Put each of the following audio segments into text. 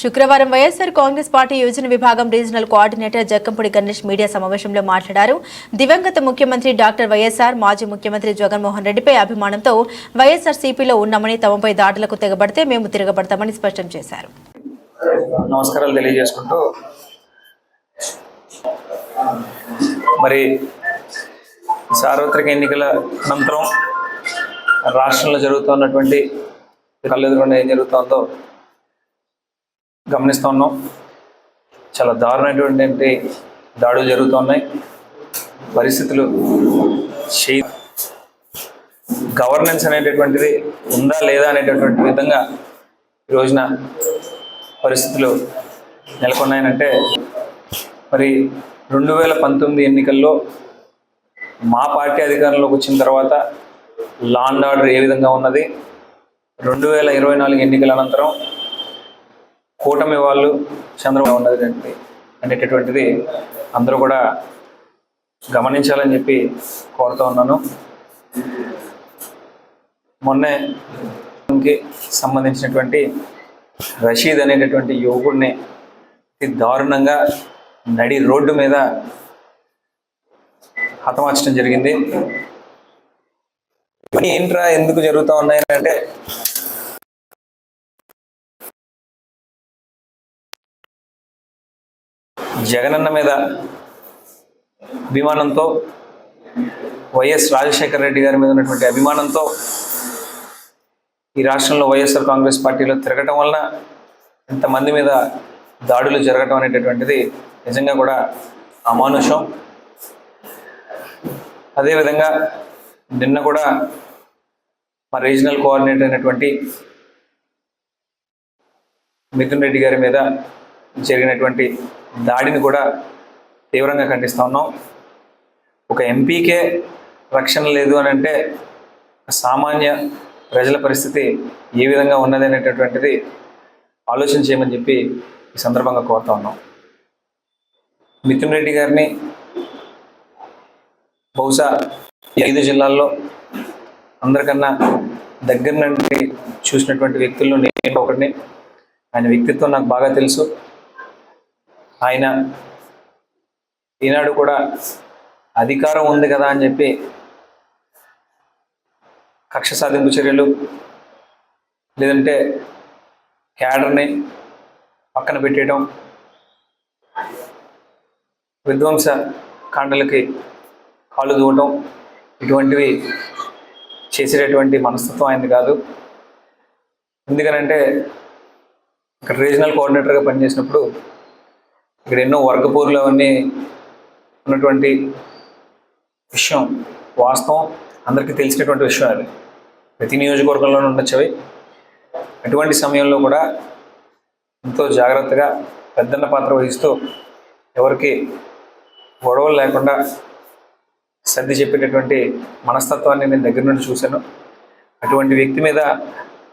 శుక్రవారం వైఎస్సార్ కాంగ్రెస్ పార్టీ యోజన విభాగం regional coordinator Jakkampudi Ganesh media సమావేశంలో మాట్లాడారు. దివంగత ముఖ్యమంత్రి డాక్టర్ వైఎస్ఆర్ మాజీ ముఖ్యమంత్రి జగన్మోహన్ రెడ్డిపై అభిమానంతో వైఎస్సార్ సిపిలో ఉన్నామని తమపై దాడులకు తెగబడితే మేము తిరగబడతామని స్పష్టం చేశారు. నమస్కారాలు తెలియజేసుకుంటూ మరి సార్వత్రిక ఎన్నికల అనంతరం రాష్ట్రంలో జరుగుతున్నటువంటి కళ్ళెదురుగా ఏం జరుగుతుందో గమనిస్తూ ఉన్నాం. చాలా దారుణమైనటువంటి దాడులు జరుగుతున్నాయి పరిస్థితులు చే గవర్నెన్స్ అనేటటువంటిది ఉందా లేదా అనేటటువంటి విధంగా ఈ రోజున పరిస్థితులు నెలకొన్నాయనంటే మరి రెండు వేల పంతొమ్మిది ఎన్నికల్లో మా పార్టీ అధికారంలోకి వచ్చిన తర్వాత లా అండ్ ఆర్డర్ ఏ విధంగా ఉన్నది? రెండు వేల ఇరవై నాలుగు ఎన్నికల అనంతరం కూటమి వాళ్ళు చంద్రబాబు ఉన్నది అనేటటువంటిది అందరూ కూడా గమనించాలని చెప్పి కోరుతూ ఉన్నాను. మొన్నే సంబంధించినటువంటి రషీద్ అనేటటువంటి యువకుడిని అతి దారుణంగా నడి రోడ్డు మీద హతమార్చడం జరిగింది. ఏంట్రా ఎందుకు జరుగుతూ ఉన్నాయి జగనన్న మీద అభిమానంతో వైఎస్ రాజశేఖర రెడ్డి గారి మీద ఉన్నటువంటి అభిమానంతో ఈ రాష్ట్రంలో వైఎస్ఆర్ కాంగ్రెస్ పార్టీలో తిరగటం వలన ఇంతమంది మీద దాడులు జరగటం అనేటటువంటిది నిజంగా కూడా అమానుషం. అదేవిధంగా నిన్న కూడా మా రీజనల్ కోఆర్డినేటర్ అయినటువంటి మిథున్ రెడ్డి గారి మీద జరిగినటువంటి దాడిని కూడా తీవ్రంగా ఖండిస్తూ ఉన్నాం. ఒక ఎంపీకే రక్షణ లేదు అని అంటే సామాన్య ప్రజల పరిస్థితి ఏ విధంగా ఉన్నది అనేటటువంటిది ఆలోచన చేయమని చెప్పి ఈ సందర్భంగా కోరుతా ఉన్నాం. మిథున్ రెడ్డి గారిని బహుశా ఐదు జిల్లాల్లో అందరికన్నా దగ్గర నుండి చూసినటువంటి వ్యక్తుల్లో నేను ఒకటిని ఆయన వ్యక్తిత్వం నాకు బాగా తెలుసు. ఆయన ఈనాడు కూడా అధికారం ఉంది కదా అని చెప్పి కక్ష సాధింపు చర్యలు లేదంటే క్యాడర్ని పక్కన పెట్టేయడం విధ్వంస కాండలకి కాళ్ళు దూవటం ఇటువంటివి చేసేటటువంటి మనస్తత్వం ఆయనది కాదు. ఎందుకనంటే ఇక్కడ రీజనల్ కోఆర్డినేటర్గా పనిచేసినప్పుడు ఇక్కడ ఎన్నో వర్గపోరులు అవన్నీ ఉన్నటువంటి విషయం వాస్తవం అందరికీ తెలిసినటువంటి విషయం అది. ప్రతి నియోజకవర్గంలోనూ ఉండొచ్చు అవి అటువంటి సమయంలో కూడా ఎంతో జాగ్రత్తగా పెద్దన్న పాత్ర వహిస్తూ ఎవరికి గొడవలు లేకుండా సర్ది చెప్పేటటువంటి మనస్తత్వాన్ని నేను దగ్గర నుండి చూశాను. అటువంటి వ్యక్తి మీద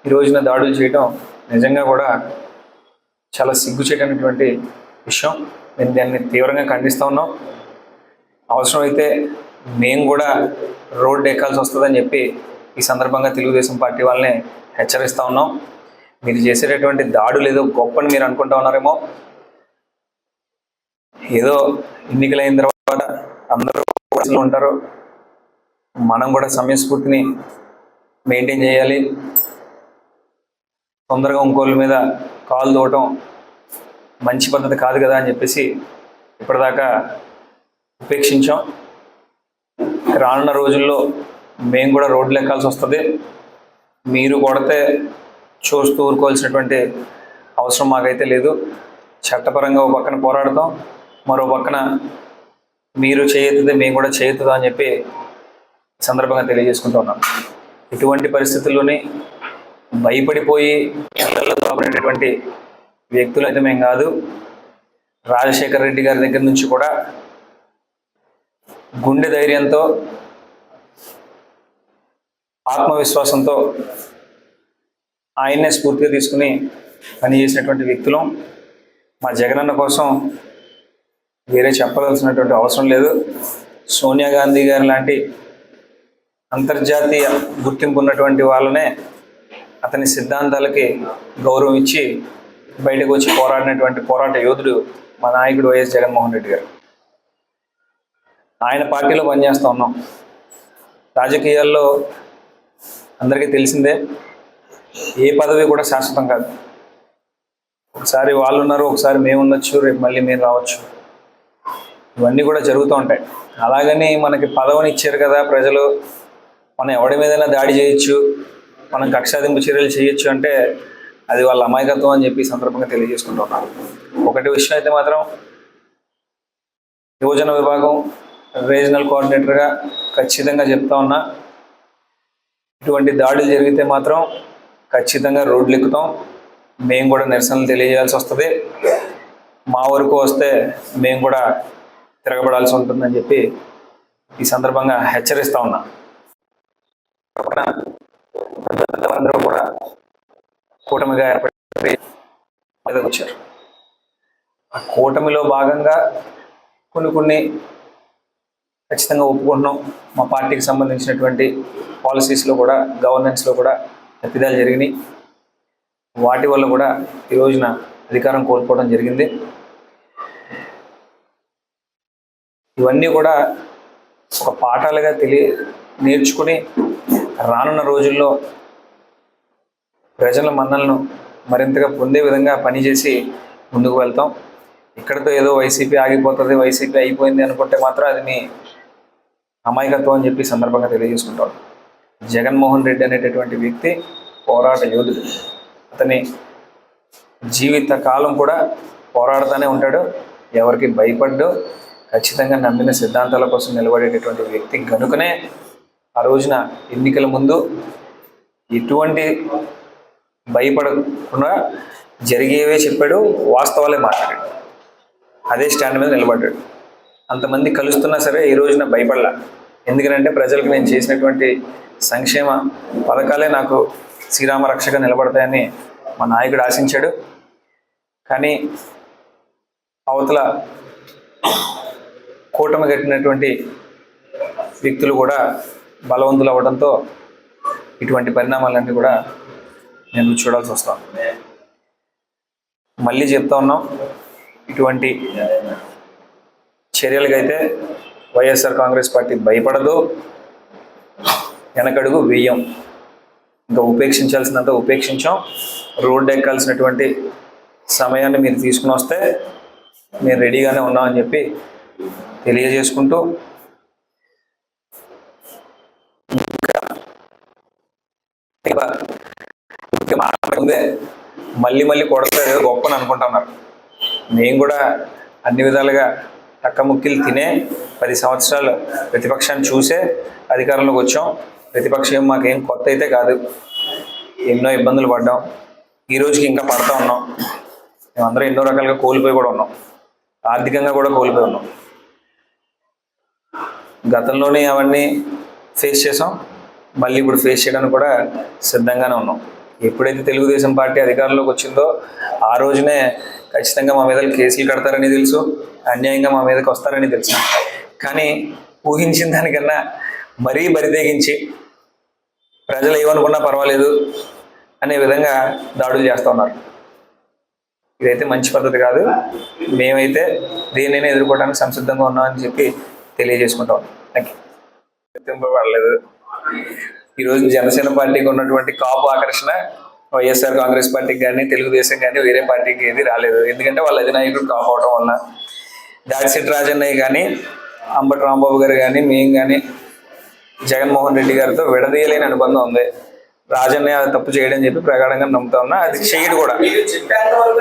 ఈ రోజున దాడులు చేయడం నిజంగా కూడా చాలా సిగ్గుచేటటువంటి విషయం. మేము దాన్ని తీవ్రంగా ఖండిస్తూ ఉన్నాం. అవసరమైతే మేము కూడా రోడ్డు ఎక్కాల్సి వస్తుందని చెప్పి ఈ సందర్భంగా తెలుగుదేశం పార్టీ వాళ్ళని హెచ్చరిస్తూ ఉన్నాం. మీరు చేసేటటువంటి దాడులు ఏదో గొప్పని మీరు అనుకుంటా ఉన్నారేమో. ఏదో ఎన్నికలైన తర్వాత అందరూ ఉంటారు. మనం కూడా సమయస్ఫూర్తిని మెయింటైన్ చేయాలి. తొందరగా ఇంకోళ్ళ మీద కాలు దూవటం మంచి పద్ధతి కాదు కదా అని చెప్పేసి ఇప్పటిదాకా ఉపేక్షించాం. రానున్న రోజుల్లో మేము కూడా రోడ్లు ఎక్కాల్సి వస్తుంది. మీరు కొడితే చూస్తూ ఊరుకోవాల్సినటువంటి అవసరం మాకైతే లేదు. చట్టపరంగా ఒక పక్కన పోరాడతాం. మరో పక్కన మీరు చేయొద్దు మేము కూడా చేయొద్దు అని చెప్పి సందర్భంగా తెలియజేసుకుంటూ ఉన్నాం. ఇటువంటి పరిస్థితుల్లోనే భయపడిపోయి ఇళ్ళలో వ్యక్తులు అయితే మేము కాదు. రాజశేఖర రెడ్డి గారి దగ్గర నుంచి కూడా గుండె ధైర్యంతో ఆత్మవిశ్వాసంతో ఆయన్నే స్ఫూర్తిగా తీసుకుని పనిచేసినటువంటి వ్యక్తులం. మా జగనన్న కోసం వేరే చెప్పవలసినటువంటి అవసరం లేదు. సోనియా గాంధీ గారి లాంటి అంతర్జాతీయ గుర్తింపు ఉన్నటువంటి వాళ్ళనే అతని సిద్ధాంతాలకి గౌరవం ఇచ్చి బయటకు వచ్చి పోరాడినటువంటి పోరాట యోధుడు మా నాయకుడు వైఎస్ జగన్మోహన్ రెడ్డి గారు. ఆయన పార్టీలో పనిచేస్తూ ఉన్నాం. రాజకీయాల్లో అందరికీ తెలిసిందే ఏ పదవి కూడా శాశ్వతం కాదు. ఒకసారి వాళ్ళు ఉన్నారు ఒకసారి మేము ఉండొచ్చు రేపు మళ్ళీ మేము రావచ్చు. ఇవన్నీ కూడా జరుగుతూ ఉంటాయి. అలాగని మనకి పదవిని ఇచ్చారు కదా ప్రజలు మనం ఎవడి మీదైనా దాడి చేయొచ్చు మనం కక్షాదింపు చర్యలు చేయొచ్చు అంటే అది వాళ్ళ అమాయకత్వం అని చెప్పి సందర్భంగా తెలియజేసుకుంటున్నారు ఒకటి విషయం అయితే మాత్రం యువజన విభాగం రీజనల్ కోఆర్డినేటర్గా ఖచ్చితంగా చెప్తా ఉన్నా ఇటువంటి దాడులు జరిగితే మాత్రం ఖచ్చితంగా రోడ్లు ఎక్కుతాం. మేము కూడా నిరసనలు తెలియజేయాల్సి వస్తుంది. మా వరకు వస్తే మేము కూడా తిరగబడాల్సి ఉంటుందని చెప్పి ఈ సందర్భంగా హెచ్చరిస్తా ఉన్నా. కూడా కూటమిగా ఏర్పడి వచ్చారు. ఆ కూటమిలో భాగంగా కొన్ని కొన్ని ఖచ్చితంగా ఒప్పుకుంటున్నాం. మా పార్టీకి సంబంధించినటువంటి పాలసీస్లో కూడా గవర్నెన్స్లో కూడా తప్పిదాలు జరిగినాయి. వాటి వల్ల కూడా ఈ రోజున అధికారం కోల్పోవడం జరిగింది. ఇవన్నీ కూడా ఒక పాఠాలుగా తెలియ నేర్చుకుని రానున్న రోజుల్లో ప్రజల మన్నలను మరింతగా పొందే విధంగా పనిచేసి ముందుకు వెళ్తాం. ఇక్కడతో ఏదో వైసీపీ ఆగిపోతుంది వైసీపీ అయిపోయింది అనుకుంటే మాత్రం అది మీ అమాయకత్వం అని చెప్పి సందర్భంగా తెలియజేసుకుంటాం. జగన్మోహన్ రెడ్డి అనేటటువంటి వ్యక్తి పోరాట యోధుడు. అతని జీవిత కాలం కూడా పోరాడుతూనే ఉంటాడు. ఎవరికి భయపడ్డు ఖచ్చితంగా నమ్మిన సిద్ధాంతాల కోసం నిలబడేటటువంటి వ్యక్తి కనుకనే ఆ రోజున ఎన్నికల ముందు ఎటువంటి భయపడకుండా జరిగేవే చెప్పాడు వాస్తవాలే మాట్లాడాడు. అదే స్టాండ్ మీద నిలబడ్డాడు. అంతమంది కలుస్తున్నా సరే ఈ రోజున భయపడలా. ఎందుకంటే ప్రజలకు నేను చేసినటువంటి సంక్షేమ పథకాలే నాకు శ్రీరామ రక్షగా నిలబడతాయని మా నాయకుడు ఆశించాడు. కానీ అవతల కూటమి కట్టినటువంటి వ్యక్తులు కూడా బలవంతులు అవ్వడంతో ఇటువంటి పరిణామాలన్నీ కూడా నేను చూడాల్సి వస్తాను. మళ్ళీ చెప్తా ఉన్నాం ఇటువంటి చర్యలకైతే వైఎస్ఆర్ కాంగ్రెస్ పార్టీ భయపడదు. వెనకడుగు వెయ్యం ఇంకా ఉపేక్షించాల్సినంత ఉపేక్షించాం. రోడ్డు ఎక్కాల్సినటువంటి సమయాన్ని మీరు తీసుకుని వస్తే మేము రెడీగానే ఉన్నామని చెప్పి తెలియజేసుకుంటూ ఇంకా ఇంకా ముందే మళ్ళీ మళ్ళీ కొడతాడు గొప్పని అనుకుంటున్నారు మేము కూడా అన్ని విధాలుగా తక్కముక్కిలు తినే పది సంవత్సరాలు ప్రతిపక్షాన్ని చూసే అధికారంలోకి వచ్చాం. ప్రతిపక్షం మాకేం కొత్త అయితే కాదు. ఎన్నో ఇబ్బందులు పడ్డాం. ఈ రోజుకి ఇంకా పడతా ఉన్నాం. మేమందరం ఎన్నో రకాలుగా కోల్పోయి కూడా ఉన్నాం. ఆర్థికంగా కూడా కోల్పోయి ఉన్నాం. గతంలోనే అవన్నీ ఫేస్ చేసాం. మళ్ళీ ఇప్పుడు ఫేస్ చేయడానికి కూడా సిద్ధంగానే ఉన్నాం. ఎప్పుడైతే తెలుగుదేశం పార్టీ అధికారంలోకి వచ్చిందో ఆ రోజునే ఖచ్చితంగా మా మీద కేసులు కడతారని తెలుసు అన్యాయంగా మా మీదకి వస్తారని తెలుసు. కానీ ఊహించిన దానికన్నా మరీ బరితెగించి ప్రజలు ఏమనుకున్నా పర్వాలేదు అనే విధంగా దాడులు చేస్తూ ఉన్నారు. ఇదైతే మంచి పద్ధతి కాదు. మేమైతే దేనినైనా ఎదుర్కోవడానికి సంసిద్ధంగా ఉన్నామని చెప్పి తెలియజేసుకుంటాం థ్యాంక్ యూ ఈ ఈరోజు జనసేన పార్టీకి ఉన్నటువంటి కాపు ఆకర్షణ వైఎస్ఆర్ కాంగ్రెస్ పార్టీకి కానీ తెలుగుదేశం కానీ వేరే పార్టీకి ఏది రాలేదు. ఎందుకంటే వాళ్ళ అధినాయకుడు కాపు అవడం వల్ల దాడిశెట్టి రాజన్నయ్య కానీ అంబటి రాంబాబు గారు కానీ మేము కానీ జగన్మోహన్ రెడ్డి గారితో విడదీయలేని అనుబంధం ఉంది. రాజన్నయ్య అది తప్పు చేయడం చెప్పి ప్రగాఢంగా నమ్ముతా ఉన్నా అది చేయడు కూడా. చెప్పేంత వరకు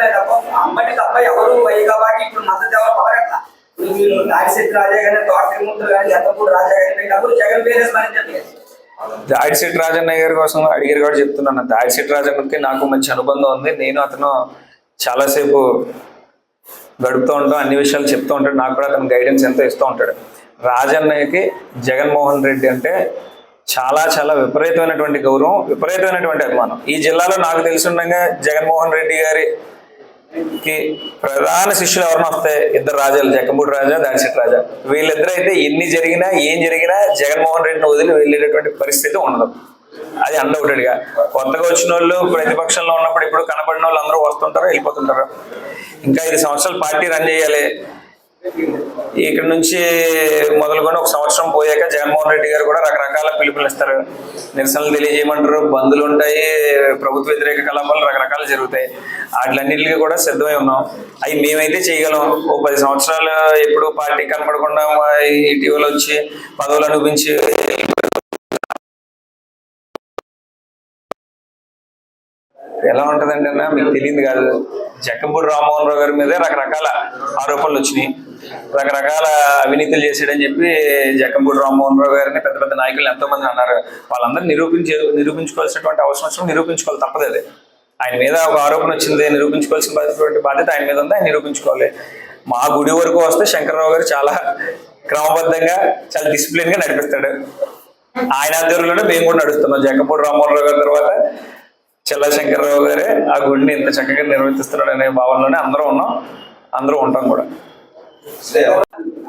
రాజా తోట రాజా జగన్ పేరే స్మరించట్లేదు దాడిశెట్టి రాజన్నయ్య గారి కోసం అడిగారు కూడా చెప్తున్నాను. దాడిశెట్టి రాజన్నకి నాకు మంచి అనుబంధం ఉంది. నేను అతను చాలాసేపు గడుపుతూ ఉంటాం అన్ని విషయాలు చెప్తూ ఉంటాడు. నాకు కూడా అతను గైడెన్స్ ఎంతో ఇస్తూ ఉంటాడు. రాజన్నయ్యకి జగన్మోహన్ రెడ్డి అంటే చాలా చాలా విపరీతమైనటువంటి గౌరవం విపరీతమైనటువంటి అభిమానం. ఈ జిల్లాలో నాకు తెలిసి ఉండగా జగన్మోహన్ రెడ్డి గారి గారికి ప్రధాన శిష్యులు ఎవరైనా వస్తే ఇద్దరు రాజాలు జక్కమూడి రాజా దాడిశెట్టి రాజా. వీళ్ళిద్దరైతే ఎన్ని జరిగినా ఏం జరిగినా జగన్మోహన్ రెడ్డిని వదిలి వెళ్ళేటటువంటి పరిస్థితి ఉండదు. అది అన్డౌటెడ్గా కొత్తగా వచ్చిన వాళ్ళు ప్రతిపక్షంలో ఉన్నప్పుడు ఇప్పుడు కనబడిన వాళ్ళు అందరూ వస్తుంటారు వెళ్ళిపోతుంటారు. ఇంకా ఐదు సంవత్సరాలు పార్టీ రన్ చేయాలి. ఇక్కడ నుంచి మొదలుకొని ఒక సంవత్సరం పోయాక జగన్మోహన్ రెడ్డి గారు కూడా రకరకాల పిలుపులు ఇస్తారు. నిరసనలు తెలియజేయమంటారు. బంధులు ఉంటాయి ప్రభుత్వ వ్యతిరేక కలాపాలు రకరకాలు జరుగుతాయి. వాటిలన్నింటికి కూడా సిద్ధమై ఉన్నాం. అవి మేమైతే చేయగలం. ఓ పది సంవత్సరాలు ఎప్పుడు పార్టీ కనపడకుండా ఇటీవల వచ్చి పదవులు అనిపించి ఎలా ఉంటుందండి అన్న మీకు తెలియదు కాదు. జక్కంపూడి రామ్మోహన్ రావు గారి మీదే రకరకాల ఆరోపణలు వచ్చినాయి. రకరకాల అవినీతులు చేశాడని చెప్పి జక్కంపూడి రామ్మోహన్ రావు గారిని పెద్ద పెద్ద నాయకులు ఎంతోమంది అన్నారు. వాళ్ళందరూ నిరూపించే నిరూపించుకోవాల్సినటువంటి అవసరం వచ్చినప్పుడు నిరూపించుకోవాలి తప్పదు అది. ఆయన మీద ఒక ఆరోపణ వచ్చింది నిరూపించుకోవాల్సినటువంటి బాధ్యత బాధ్యత ఆయన మీద ఉంది ఆయన నిరూపించుకోవాలి. మా గుడి వరకు వస్తే శంకర్రావు గారు చాలా క్రమబద్ధంగా చాలా డిసిప్లిన్గా నడిపిస్తాడు. ఆయన ఆధ్వర్యంలోనే మేము కూడా నడుస్తున్నాం. జక్కపూడి రామ్మోహన్ రావు గారి తర్వాత చెల్ల శంకర్రావు గారే ఆ గుడిని ఇంత చక్కగా నిర్వర్తిస్తున్నాడు అనే భావనలోనే అందరూ ఉన్నాం. అందరూ ఉంటాం కూడా.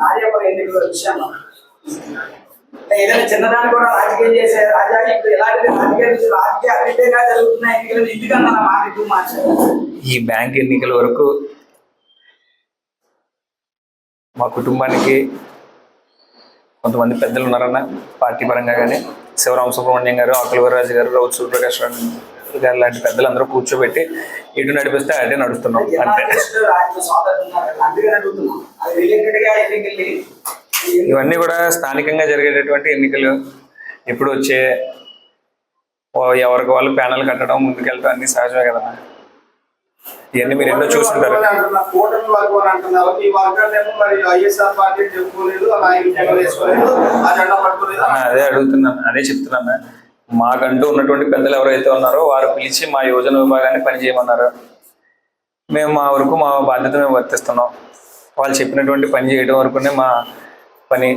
రాజాపురం ఎన్నికల విషయంలో ఏదైనా చిన్నదాన్ని కూడా రాజకీయం చేసే రాజా ఇప్పుడు ఎలాంటి రాజకీయ నుంచి రాజకీయ అభివృద్ధిగా జరుగుతున్న ఎన్నికలు ఎందుకన్నా నా మాట ఎక్కువ మార్చారు? ఈ బ్యాంక్ ఎన్నికల వరకు మా కుటుంబానికి కొంతమంది పెద్దలు ఉన్నారన్న పార్టీ పరంగా కానీ శివరామ సుబ్రహ్మణ్యం గారు ఆకులవరాజు గారు రౌత్ సూర్యప్రకాష్ గారు లాంటి పెద్దలు అందరూ కూర్చోబెట్టి ఇటు నడిపిస్తే అటే నడుస్తున్నాం అంతే. ఇవన్నీ కూడా స్థానికంగా జరిగేటటువంటి ఎన్నికలు. ఎప్పుడు వచ్చే ఎవరికి వాళ్ళు ప్యానల్ కట్టడం ముందుకెళ్ళడం అన్ని సహజమే కదన్నా ఇవన్నీ మీరు ఎన్నో అన్న, అదే అడుగుతున్నాను అదే చెప్తున్నాను. మాకంటూ ఉన్నటువంటి పెద్దలు ఎవరైతే ఉన్నారో వారు పిలిచి మా యోజన విభాగాన్ని పనిచేయమన్నారు. మేము మా వరకు మా బాధ్యత మేము వర్తిస్తున్నాం. వాళ్ళు చెప్పినటువంటి పని చేయడం వరకునే మా పని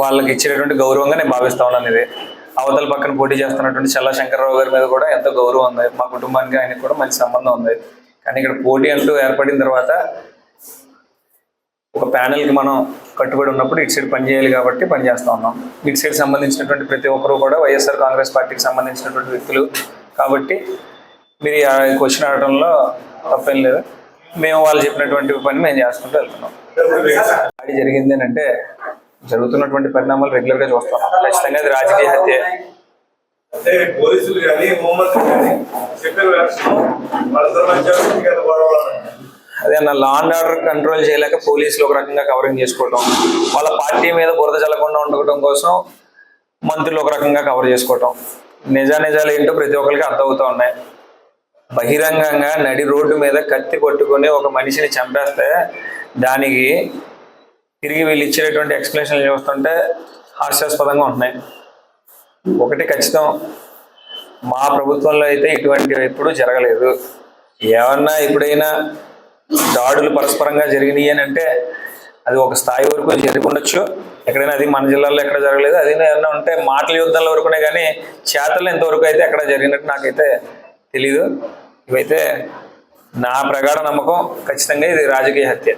వాళ్ళకి ఇచ్చినటువంటి గౌరవంగా నేను భావిస్తా ఉన్నాను ఇది. అవతల పక్కన పోటీ చేస్తున్నటువంటి చల్లా శంకర్రావు గారి మీద కూడా ఎంతో గౌరవం ఉంది. మా కుటుంబానికి ఆయనకు కూడా మంచి సంబంధం ఉంది. కానీ ఇక్కడ పోటీ అంటూ ఏర్పడిన తర్వాత ఒక ప్యానెల్కి మనం కట్టుబడి ఉన్నప్పుడు ఇటు సైడ్ పని చేయాలి కాబట్టి పనిచేస్తూ ఉన్నాం. ఇటు సైడ్ సంబంధించినటువంటి ప్రతి ఒక్కరూ కూడా వైఎస్ఆర్ కాంగ్రెస్ పార్టీకి సంబంధించినటువంటి వ్యక్తులు కాబట్టి మీరు ఆ క్వశ్చన్ అడగడంలో తప్పేం లేదు. మేము వాళ్ళు చెప్పినటువంటి పని మేము చేసుకుంటూ వెళ్తున్నాం. దాడి జరిగింది అంటే జరుగుతున్నటువంటి పరిణామాలు రెగ్యులర్గా చూస్తున్నాం ఖచ్చితంగా అది రాజకీయ హత్య. పోలీసులు కానీ హోంమంత్రి కానీ చెప్పిన అదే నా లా అండ్ ఆర్డర్ కంట్రోల్ చేయలేక పోలీసులు ఒక రకంగా కవరింగ్ చేసుకోవటం వాళ్ళ పార్టీ మీద బురద చల్లకుండా ఉండటం కోసం మంత్రులు ఒక రకంగా కవర్ చేసుకోవటం. నిజా నిజాలు ఏంటో ప్రతి ఒక్కరికి అర్థమవుతూ ఉన్నాయి. బహిరంగంగా నడి రోడ్డు మీద కత్తి పట్టుకొని ఒక మనిషిని చంపేస్తే దానికి తిరిగి వీళ్ళు ఇచ్చేటటువంటి ఎక్స్ప్లెనేషన్లు చూస్తుంటే హాస్యాస్పదంగా ఉంటున్నాయి. ఒకటి ఖచ్చితం మా ప్రభుత్వంలో అయితే ఇటువంటివి ఎప్పుడూ జరగలేదు. ఏమన్నా ఇప్పుడైనా దాడులు పరస్పరంగా జరిగినాయి అని అంటే అది ఒక స్థాయి వరకు జరుగుండొచ్చు ఎక్కడైనా అది మన జిల్లాలో ఎక్కడ జరగలేదు. అది ఏమన్నా ఉంటే మాటల యుద్ధాల వరకునే కానీ చేతలు ఎంతవరకు అయితే ఎక్కడ జరిగినట్టు నాకైతే తెలీదు. ఇవైతే నా ప్రగాఢ నమ్మకం. ఖచ్చితంగా ఇది రాజకీయ హత్య.